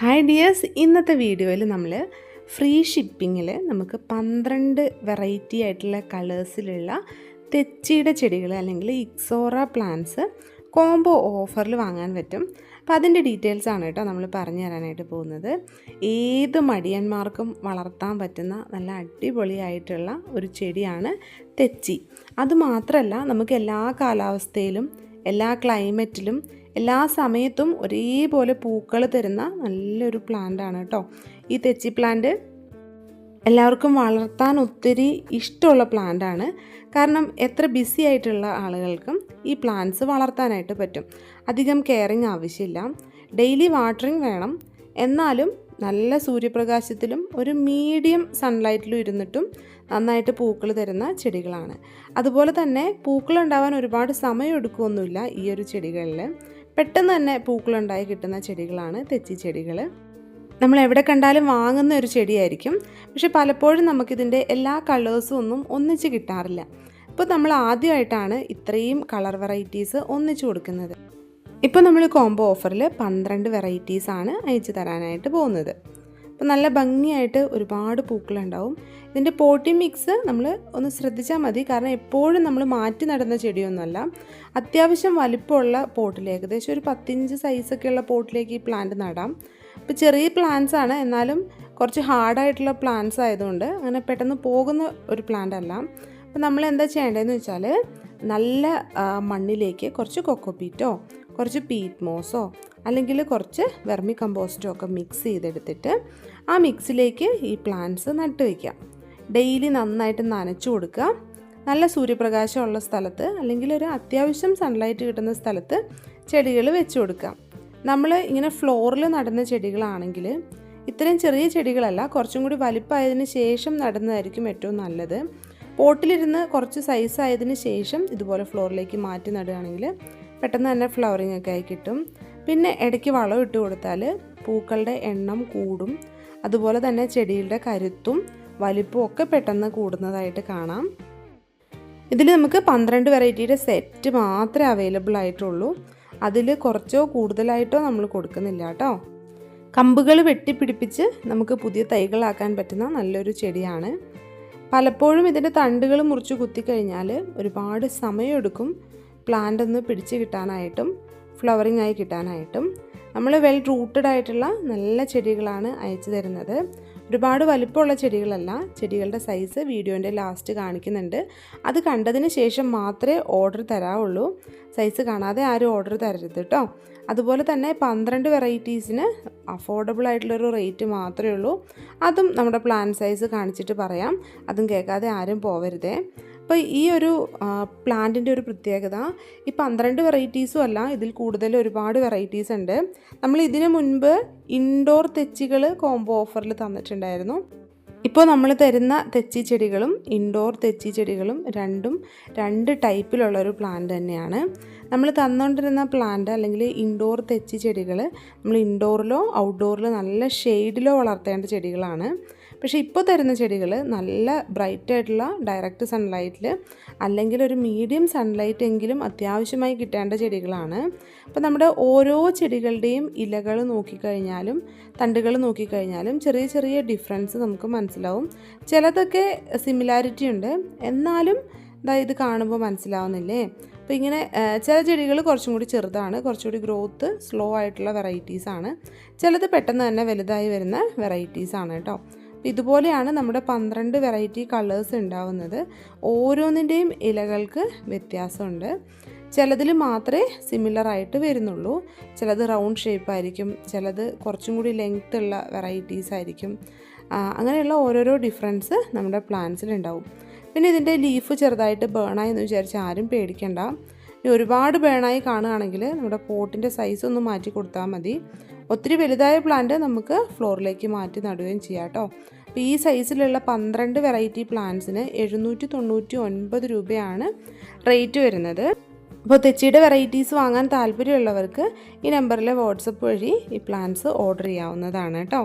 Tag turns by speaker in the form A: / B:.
A: Hi dears ഇന്നത്തെ വീഡിയോയിൽ നമ്മൾ ഫ്രീ ഷിപ്പിങ്ങിൽ നമുക്ക് പന്ത്രണ്ട് വെറൈറ്റി ആയിട്ടുള്ള കളേഴ്സിലുള്ള തെച്ചിയുടെ ചെടികൾ അല്ലെങ്കിൽ ഇക്സോറ പ്ലാന്റ്സ് കോംബോ ഓഫറിൽ വാങ്ങാൻ പറ്റും. അപ്പോൾ അതിന്റെ ഡീറ്റെയിൽസ് ആണ് കേട്ടോ നമ്മൾ പറഞ്ഞു തരാനായിട്ട് പോകുന്നത്. ഏത് മടിയന്മാർക്കും വളർത്താൻ പറ്റുന്ന നല്ല അടിപൊളിയായിട്ടുള്ള ഒരു ചെടിയാണ് തെച്ചി. അതുമാത്രമല്ല നമുക്ക് എല്ലാ കാലാവസ്ഥയിലും എല്ലാ ക്ലൈമറ്റിലും എല്ലാ സമയത്തും ഒരേപോലെ പൂക്കൾ തരുന്ന നല്ലൊരു പ്ലാന്റ് ആണ് കേട്ടോ. ഈ തെച്ചി പ്ലാന്റ് എല്ലാവർക്കും വളർത്താൻ ഒത്തിരി ഇഷ്ടമുള്ള പ്ലാന്റ് ആണ്. കാരണം എത്ര ബിസി ആയിട്ടുള്ള ആളുകൾക്കും ഈ പ്ലാന്റ്സ് വളർത്താനായിട്ട് പറ്റും. അധികം കെയറിങ് ആവശ്യമില്ല. ഡെയിലി വാട്ടറിങ് വേണം. എന്നാലും നല്ല സൂര്യപ്രകാശത്തിലും ഒരു മീഡിയം സൺലൈറ്റിലും ഇരുന്നിട്ടും നന്നായിട്ട് പൂക്കൾ തരുന്ന ചെടികളാണ്. അതുപോലെ തന്നെ പൂക്കളുണ്ടാവാൻ ഒരുപാട് സമയം എടുക്കുമൊന്നുമില്ല ഈ ഒരു ചെടികളിൽ പെട്ടെന്ന് തന്നെ പൂക്കളുണ്ടായി കിട്ടുന്ന ചെടികളാണ് തെച്ചി ചെടികൾ. നമ്മൾ എവിടെ കണ്ടാലും വാങ്ങുന്ന ഒരു ചെടിയായിരിക്കും. പക്ഷെ പലപ്പോഴും നമുക്കിതിന്റെ എല്ലാ കളേഴ്സും ഒന്നും ഒന്നിച്ച് കിട്ടാറില്ല. ഇപ്പോൾ നമ്മൾ ആദ്യമായിട്ടാണ് ഇത്രയും കളർ വെറൈറ്റീസ് ഒന്നിച്ച് കൊടുക്കുന്നത്. ഇപ്പോൾ നമ്മൾ കോംബോ ഓഫറിൽ പന്ത്രണ്ട് വെറൈറ്റീസാണ് അയച്ചു തരാനായിട്ട് പോകുന്നത്. അപ്പോൾ നല്ല ഭംഗിയായിട്ട് ഒരുപാട് പൂക്കളുണ്ടാവും. ഇതിന്റെ പോട്ടി മിക്സ് നമ്മൾ ഒന്ന് ശ്രദ്ധിച്ചാൽ മതി. കാരണം എപ്പോഴും നമ്മൾ മാറ്റി നടന്ന ചെടിയൊന്നുമല്ല. അത്യാവശ്യം വലിപ്പമുള്ള പോട്ടിൽ ഏകദേശം ഒരു പത്തിഞ്ച് സൈസൊക്കെയുള്ള പോട്ടിലേക്ക് ഈ പ്ലാന്റ് നടാം. ഇപ്പോൾ ചെറിയ പ്ലാന്റ്സ് ആണ്. എന്നാലും കുറച്ച് ഹാർഡായിട്ടുള്ള പ്ലാന്റ്സ് ആയതുകൊണ്ട് അങ്ങനെ പെട്ടെന്ന് പോകുന്ന ഒരു പ്ലാന്റ് അല്ല. അപ്പോൾ നമ്മൾ എന്താ ചെയ്യേണ്ടതെന്ന് വെച്ചാൽ നല്ല മണ്ണിലേക്ക് കുറച്ച് കൊക്കോപീറ്റോ കുറച്ച് പീറ്റ് മോസോ അല്ലെങ്കിൽ കുറച്ച് വെർമി കമ്പോസ്റ്റോ ഒക്കെ മിക്സ് ചെയ്തെടുത്തിട്ട് ആ മിക്സിലേക്ക് ഈ പ്ലാന്റ്സ് നട്ട് വയ്ക്കാം ഡെയിലി നന്നായിട്ട് നനച്ചു കൊടുക്കുക. നല്ല സൂര്യപ്രകാശമുള്ള സ്ഥലത്ത് അല്ലെങ്കിൽ ഒരു അത്യാവശ്യം സൺലൈറ്റ് കിട്ടുന്ന സ്ഥലത്ത് ചെടികൾ വെച്ച് കൊടുക്കാം നമ്മൾ ഇങ്ങനെ ഫ്ലോറിൽ നടുന്ന ചെടികളാണെങ്കിൽ ഇത്രയും ചെറിയ ചെടികളല്ല കുറച്ചും കൂടി വലിപ്പമായതിന് ശേഷം നടുന്നതായിരിക്കും ഏറ്റവും നല്ലത്. പോട്ടിലിരുന്ന് കുറച്ച് സൈസ് ആയതിന് ശേഷം ഇതുപോലെ ഫ്ലോറിലേക്ക് മാറ്റി നടുകയാണെങ്കിൽ പെട്ടെന്ന് തന്നെ ഫ്ലവറിങ് ഒക്കെ ആയി കിട്ടും. പിന്നെ ഇടയ്ക്ക് വളം ഇട്ട് കൊടുത്താൽ പൂക്കളുടെ എണ്ണം കൂടും. അതുപോലെ തന്നെ ചെടിയുടെ കരുത്തും വലിപ്പവും ഒക്കെ പെട്ടെന്ന് കൂടുന്നതായിട്ട് കാണാം. ഇതിൽ നമുക്ക് പന്ത്രണ്ട് വെറൈറ്റിയുടെ സെറ്റ് മാത്രമേ അവൈലബിൾ ആയിട്ടുള്ളൂ. അതിൽ കുറച്ചോ കൂടുതലായിട്ടോ നമ്മൾ കൊടുക്കുന്നില്ല കേട്ടോ. കമ്പുകൾ വെട്ടിപ്പിടിപ്പിച്ച് നമുക്ക് പുതിയ തൈകളാക്കാൻ പറ്റുന്ന നല്ലൊരു ചെടിയാണ്. പലപ്പോഴും ഇതിന്റെ തണ്ടുകൾ മുറിച്ച് കുത്തിക്കഴിഞ്ഞാൽ ഒരുപാട് സമയമെടുക്കും പ്ലാന്റ് ഒന്ന് പിടിച്ച് കിട്ടാനായിട്ടും ഫ്ലവറിങ് ആയി കിട്ടാനായിട്ടും. നമ്മൾ വെൽ റൂട്ടഡ് ആയിട്ടുള്ള നല്ല ചെടികളാണ് അയച്ചു തരുന്നത്. ഒരുപാട് വലിപ്പമുള്ള ചെടികളല്ല ചെടികളുടെ സൈസ് വീഡിയോന്റെ ലാസ്റ്റ് കാണിക്കുന്നുണ്ട്. അത് കണ്ടതിന് ശേഷം മാത്രമേ ഓർഡർ തരാവുള്ളൂ. സൈസ് കാണാതെ ആരും ഓർഡർ തരരുത് കേട്ടോ അതുപോലെ തന്നെ പന്ത്രണ്ട് വെറൈറ്റീസിന് അഫോർഡബിൾ ആയിട്ടുള്ളൊരു റേറ്റ് മാത്രമേ ഉള്ളൂ. അതും നമ്മുടെ പ്ലാൻ സൈസ് കാണിച്ചിട്ട് പറയാം. അതും കേൾക്കാതെ ആരും പോവരുതേ. അപ്പോൾ ഈ ഒരു പ്ലാന്റിന്റെ ഒരു പ്രത്യേകത ഈ പന്ത്രണ്ട് വെറൈറ്റീസും അല്ല ഇതിൽ കൂടുതൽ ഒരുപാട് വെറൈറ്റീസ് ഉണ്ട്. നമ്മൾ ഇതിനു മുൻപ് ഇൻഡോർ തെച്ചികൾ കോംബോ ഓഫറിൽ തന്നിട്ടുണ്ടായിരുന്നു. ഇപ്പോൾ നമ്മൾ തരുന്ന തെച്ചി ചെടികളും ഇൻഡോർ തെച്ചി ചെടികളും രണ്ടും രണ്ട് ടൈപ്പിലുള്ള ഒരു പ്ലാന്റ് തന്നെയാണ്. നമ്മൾ തന്നുകൊണ്ടിരുന്ന പ്ലാന്റ് അല്ലെങ്കിൽ ഇൻഡോർ തെച്ചി ചെടികൾ നമ്മൾ ഇൻഡോറിലോ ഔട്ട്ഡോറിലോ നല്ല ഷെയ്ഡിലോ വളർത്തേണ്ട ചെടികളാണ്. പക്ഷേ ഇപ്പോൾ തരുന്ന ചെടികൾ നല്ല ബ്രൈറ്റ് ആയിട്ടുള്ള ഡയറക്റ്റ് സൺലൈറ്റിൽ അല്ലെങ്കിൽ ഒരു മീഡിയം സൺലൈറ്റ് എങ്കിലും അത്യാവശ്യമായി കിട്ടേണ്ട ചെടികളാണ്. അപ്പോൾ നമ്മുടെ ഓരോ ചെടികളുടെയും ഇലകൾ നോക്കിക്കഴിഞ്ഞാലും തണ്ടുകൾ നോക്കിക്കഴിഞ്ഞാലും ചെറിയ ചെറിയ ഡിഫറൻസ് നമുക്ക് മനസ്സിലാവും. ചിലതൊക്കെ സിമിലാരിറ്റി ഉണ്ട്. എന്നാലും ഇതാ കാണുമ്പോൾ മനസ്സിലാവുന്നില്ലേ? അപ്പോൾ ഇങ്ങനെ ചില ചെടികൾ കുറച്ചും കൂടി ചെറുതാണ്. കുറച്ചുകൂടി ഗ്രോത്ത് സ്ലോ ആയിട്ടുള്ള വെറൈറ്റീസാണ് ചിലത് പെട്ടെന്ന് തന്നെ വലുതായി വരുന്ന വെറൈറ്റീസാണ് കേട്ടോ. ഇതുപോലെയാണ് നമ്മുടെ പന്ത്രണ്ട് വെറൈറ്റി കളേഴ്സ് ഉണ്ടാവുന്നത്. ഓരോന്നിന്റെയും ഇലകൾക്ക് വ്യത്യാസമുണ്ട്. ചിലതിൽ മാത്രമേ സിമിലർ ആയിട്ട് വരുന്നുള്ളൂ. ചിലത് റൗണ്ട് ഷേപ്പ് ആയിരിക്കും. ചിലത് കുറച്ചും കൂടി ലെങ്ത്ത് ഉള്ള വെറൈറ്റീസ് ആയിരിക്കും. അങ്ങനെയുള്ള ഓരോരോ ഡിഫറൻസ് നമ്മുടെ പ്ലാന്റ്സിലുണ്ടാവും പിന്നെ ഇതിന്റെ ലീഫ് ചെറുതായിട്ട് ബേണായി എന്ന് വിചാരിച്ച് ആരും പേടിക്കണ്ട. ഇനി ഒരുപാട് ബേണായി കാണുകയാണെങ്കിൽ നമ്മുടെ പോട്ടിന്റെ സൈസ് ഒന്ന് മാറ്റി കൊടുത്താൽ മതി. ഒത്തിരി വലുതായ പ്ലാന്റ് നമുക്ക് ഫ്ലോറിലേക്ക് മാറ്റി നടുകയും ചെയ്യാം കേട്ടോ. അപ്പോൾ ഈ സൈസിലുള്ള പന്ത്രണ്ട് വെറൈറ്റി പ്ലാന്റ്സിന് എഴുന്നൂറ്റി തൊണ്ണൂറ്റി ഒൻപത് രൂപയാണ് റേറ്റ് വരുന്നത്. അപ്പോൾ തെച്ചിയുടെ വെറൈറ്റീസ് വാങ്ങാൻ താല്പര്യമുള്ളവർക്ക് ഈ നമ്പറിലെ വാട്സപ്പ് വഴി ഈ പ്ലാന്റ്സ് ഓർഡർ ചെയ്യാവുന്നതാണ് കേട്ടോ.